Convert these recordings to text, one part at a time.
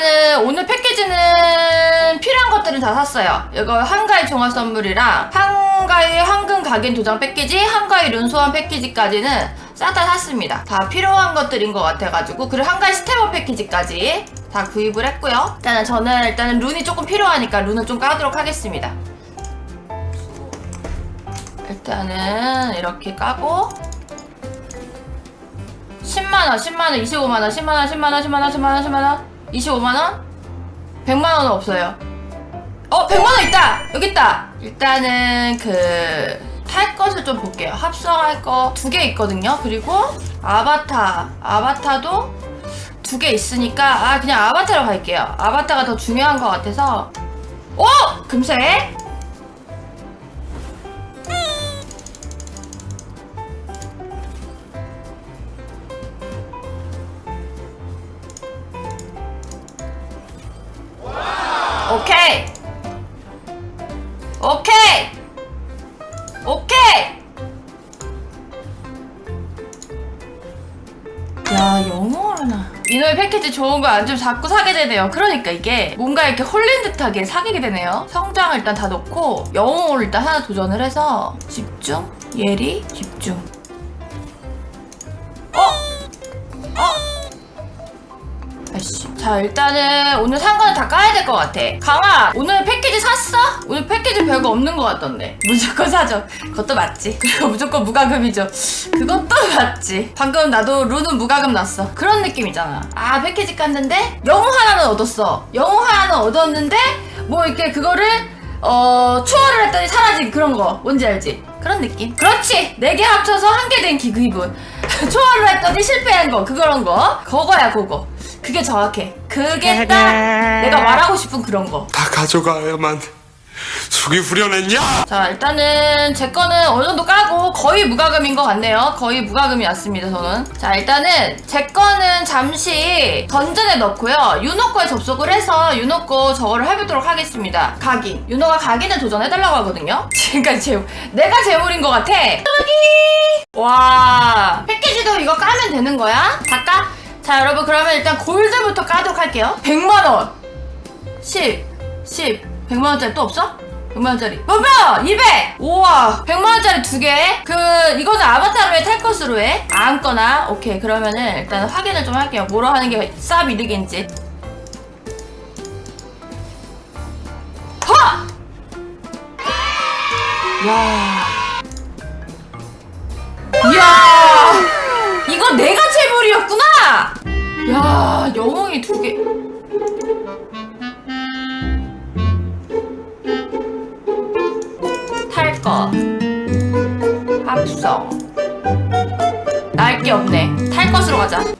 일단은 오늘 패키지는 필요한 것들은 다 샀어요. 이거 한가위 종합 선물이랑 한가위 황금 각인 도장 패키지, 한가위 룬 소환 패키지까지는 싹다 샀습니다. 다 필요한 것들인 것 같아가지고 그리고 한가위 스테버 패키지까지 다 구입을 했고요. 일단은 저는 일단은 룬이 조금 필요하니까 룬을 좀 까도록 하겠습니다. 일단은 이렇게 까고 10만원, 10만원, 25만원, 10만원, 10만원, 10만원, 10만원, 10만원, 25만원? 100만원은 없어요. 어, 100만원 있다! 여기 있다! 일단은 그, 탈 것을 좀 볼게요. 합성할 거 두 개 있거든요. 그리고 아바타, 아바타도 두 개 있으니까, 아, 그냥 아바타로 갈게요. 아바타가 더 중요한 것 같아서. 오! 금색? 오케이. 오케이. 야 영어나 이노의 패키지 좋은 거 안 좀 자꾸 사게 되네요 그러니까 이게 뭔가 이렇게 홀린 듯하게 사게 되네요 성장을 일단 다 넣고 영웅을 일단 하나 도전을 해서 집중 예리 집중 아이씨. 자, 일단은 오늘 산 거는 다 까야 될 것 같아. 강아, 오늘 패키지 샀어? 오늘 패키지 별거 없는 것 같던데. 무조건 사죠. 그것도 맞지. 그리고 무조건 무과금이죠. 그것도 맞지. 방금 나도 룬은 무과금 났어. 그런 느낌이잖아. 아, 패키지 깠는데 영웅 하나는 얻었어. 영웅 하나는 얻었는데 뭐 이렇게 그거를 어 추월을 했더니 사라진 그런 거 뭔지 알지? 그런 느낌. 그렇지. 네 개 합쳐서 한 개 된 기분. 추월을 했더니 실패한 거 그런 거. 그거야 그거. 그게 정확해. 그게 딱 내가 말하고 싶은 그런 거. 다 가져가야만 속이 후련했냐? 자 일단은 제 거는 어느 정도 까고 거의 무과금인 것 같네요 거의 무과금이었습니다 저는 자 일단은 제 거는 잠시 던전에 넣고요 유노 거에 접속을 해서 유노 거 저거를 해보도록 하겠습니다 각인 유노가 각인을 도전해달라고 하거든요 지금까지 제 내가 재물인 것 같아 여기 와 패키지도 이거 까면 되는 거야? 다 까? 자 여러분 그러면 일단 골드부터 까도록 할게요. 100만원. 10 10 100만원짜리 또 없어? 100만원짜리. 뭐야 200 우와! 100만원짜리 두개. 그 이거는 아바타로 해 탈 것으로 해 아무거나. 오케이 그러면은 일단 확인을 좀 할게요. 뭐로 하는 게 쌉 이득인지. 허! 야. 이야 날게 없네 탈 것으로 가자 허!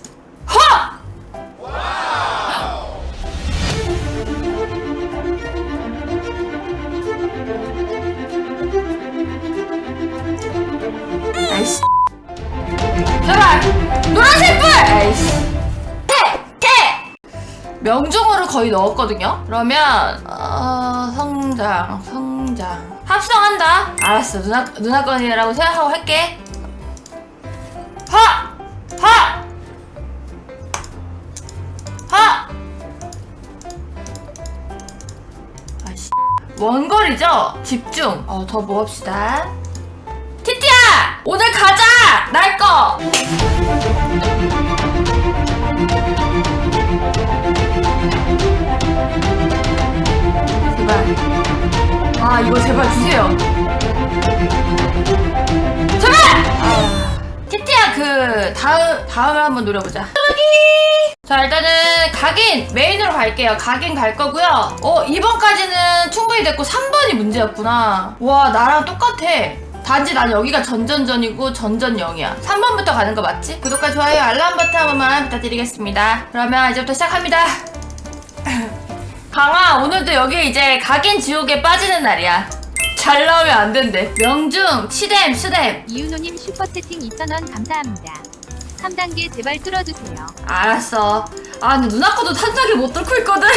아이씨 제발 노란색 불! 아이씨 태! 태! 명중으로 거의 넣었거든요. 그러면 어, 성장, 성장. 합성한다. 알았어. 누나 누나 건이라고 생각하고 할게. 하! 하! 하! 아씨. 원거리죠? 집중. 어, 더 모읍시다. 티티야! 오늘 가자! 날 거! 제발. 아, 이거 제발 주세요. 다음, 다음을 한번 노려보자. 자, 일단은, 각인! 메인으로 갈게요. 각인 갈 거고요. 어, 2번까지는 충분히 됐고, 3번이 문제였구나. 와, 나랑 똑같아. 단지 난 여기가 전전전이고 전전 0이야. 3번부터 가는 거 맞지? 구독과 좋아요, 알람 버튼 한 번만 부탁드리겠습니다. 그러면 이제부터 시작합니다. 강아 오늘도 여기 이제 각인 지옥에 빠지는 날이야 잘 나오면 안 된대 명중 치댐 스댐 이윤호님 슈퍼채팅 2,000원 감사합니다. 3단계 제발 뚫어주세요. 알았어. 아 근데 누나 거도 탄자기 못 뚫고 있거든.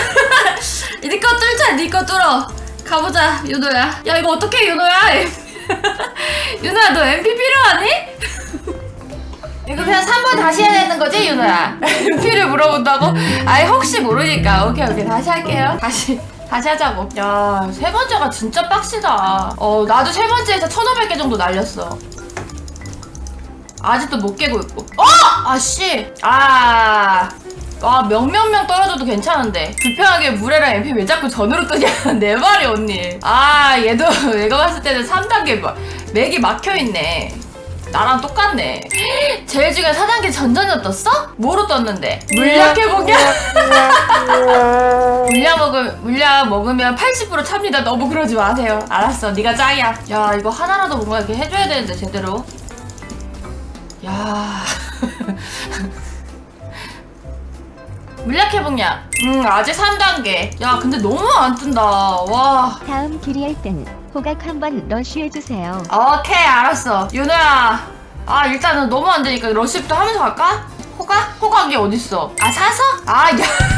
니거 뚫자 니 거 뚫어. 가보자 윤호야. 야 이거 어떻게 윤호야? 윤호야 너 MP 필요하니? 이거 그냥 3번 다시 해야 되는 거지 윤호야? 루피를 물어본다고? 아이 혹시 모르니까. 오케이 오케이. 다시 할게요. 다시 다시 하자고. 야 세 번째가 진짜 빡시다. 어 나도 세 번째에서 1500개 정도 날렸어 아직도 못 깨고 있고 어! 아씨 아 와, 명명명 떨어져도 괜찮은데. 불편하게 물에랑 MP 왜 자꾸 전으로 뜨냐. 내 말이, 언니. 아, 얘도, 내가 봤을 때는 3단계 막, 맥이 막혀있네. 나랑 똑같네. 제일 중에 4단계 전전이 떴어? 뭐로 떴는데? 물약 해보냐? 물약 먹으, 물약 먹으면 80% 찹니다. 너무 그러지 마세요. 알았어. 네가 짱이야. 야, 이거 하나라도 뭔가 이렇게 해줘야 되는데, 제대로. 야. 물약 회복약. 음, 아직 3단계. 야, 근데 너무 안 뜬다. 와. 다음 길이 할 땐 호각 한번 러쉬해주세요. 오케이, 알았어. 윤호야. 아, 일단은 너무 안 되니까 러시부터 하면서 갈까? 호각? 호각이 어딨어? 아, 사서? 아, 야.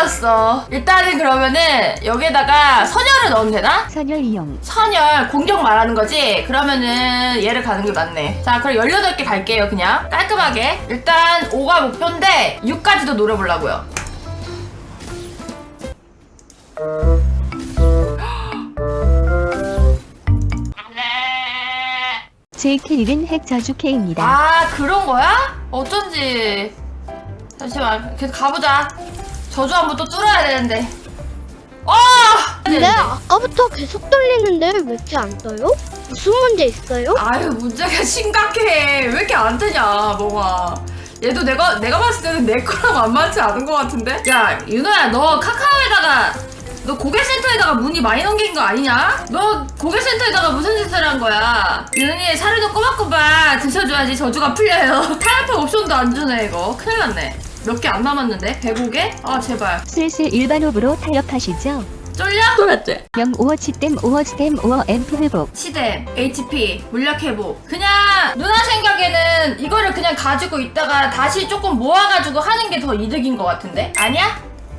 걸려놨어. 일단은 그러면은 여기에다가 선혈을 넣으면 되나? 선열 이용. 선열 공격 말하는 거지? 그러면은 얘를 가는 게 낫네. 자, 그럼 18개 갈게요, 그냥. 깔끔하게. 일단 5가 목표인데 6까지도 노려보려고요. 제 캐릭은 핵 저주 K입니다. 아, 그런 거야? 어쩐지. 잠시만, 계속 가보자. 저주 한 번 또 뚫어야 되는데. 아! 근데 아까부터 계속 떨리는데 왜 이렇게 안 떠요? 무슨 문제 있어요? 아유 문제가 심각해 왜 이렇게 안 되냐 뭐가 얘도 내가 내가 봤을 때는 내 거랑 만만치 않은 것 같은데 야 윤호야 너 카카오에다가 너 고객센터에다가 문의 많이 넘긴 거 아니냐? 너 고객센터에다가 무슨 짓을 한 거야? 윤은이 사료도 꼬박꼬박 드셔줘야지 저주가 풀려요 타협 옵션도 안 주네 이거 큰일 났네 몇 개 안 남았는데? 105개? 아 제발 슬슬 일반 옵으로 타협하시죠. 쫄려? 쫄았지? 0 5호 치댐 5호 스댐 5호 앰프 회복. 시댐, HP, 물약 회복. 그냥 누나 생각에는 이거를 그냥 가지고 있다가 다시 조금 모아가지고 하는 게 더 이득인 것 같은데? 아니야?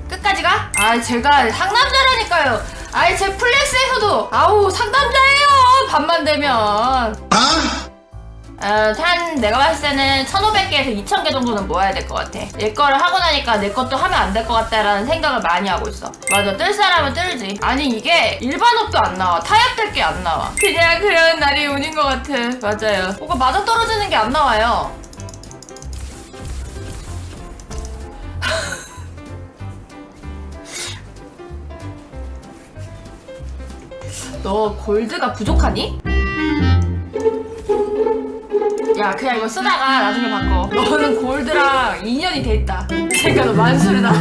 끝까지 가? 아, 제가 상남자라니까요. 아이, 제 플렉스에서도 아우 상남자예요. 밤만 되면. 어, 한 내가 봤을 때는 1500개에서 2000개 정도는 모아야 될 것 같아. 얘 거를 하고 나니까 내 것도 하면 안 될 것 같다라는 생각을 많이 하고 있어. 맞아, 뜰 사람은 뜰지. 아니, 이게 일반 옷도 안 나와. 타협 될 게 안 나와. 그냥 그런 날이 운인 것 같아. 맞아요. 뭐가 맞아 떨어지는 게 안 나와요. 너 골드가 부족하니? 야 그냥 이거 쓰다가 나중에 바꿔. 너는 골드랑 인연이 돼 있다. 그러니까 너 만수르다.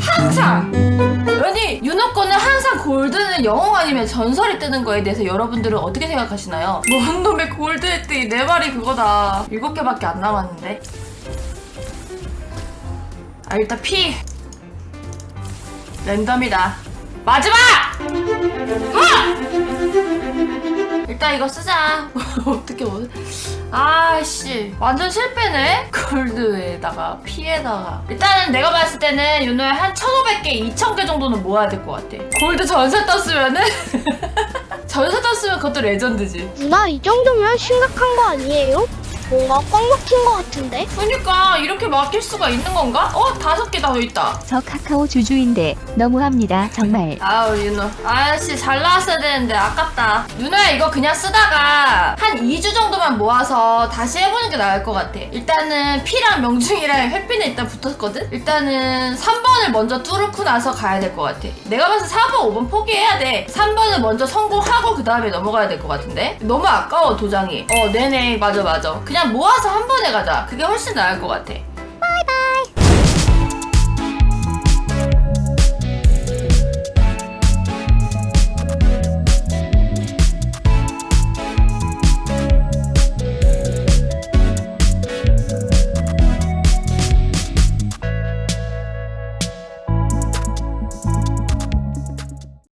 항상! 아니 윤호 거는 항상 골드는 영웅 아니면 전설이 뜨는 거에 대해서 여러분들은 어떻게 생각하시나요? 뭔 놈의 골드 획득이 내 말이 그거다. 일곱 개밖에 안 남았는데? 아 일단 피. 랜덤이다. 마지막! 우와! 일단 이거 쓰자. 어떻게 오늘? 아씨, 완전 실패네. 골드에다가 피에다가. 일단은 내가 봤을 때는 윤호야 한 1,500개, 2,000개 정도는 모아야 될 것 같아. 골드 전세 떴으면은 전세 떴으면 그것도 레전드지. 누나 이 정도면 심각한 거 아니에요? 뭔가 꽉 막힌 거 같은데? 그러니까 이렇게 막힐 수가 있는 건가? 어, 다섯 개더 있다. 저 카카오 주주인데 너무합니다. 정말. 아우 윤호 아씨 잘 나왔어야 되는데 아깝다 윤호야 이거 그냥 쓰다가 한 2주 정도만 모아서 다시 해보는 게 나을 것 같아 일단은 P랑 명중이랑 햇빛에 일단 붙었거든 일단은 3번을 먼저 뚫고 나서 가야 될 것 같아 내가 봐서 4번 5번 포기해야 돼 3번을 먼저 성공하고 그 다음에 넘어가야 될 것 같은데 너무 아까워 도장이 어 네네 맞아 맞아 그냥 모아서 한 번에 가자. 그게 훨씬 나을 것 같아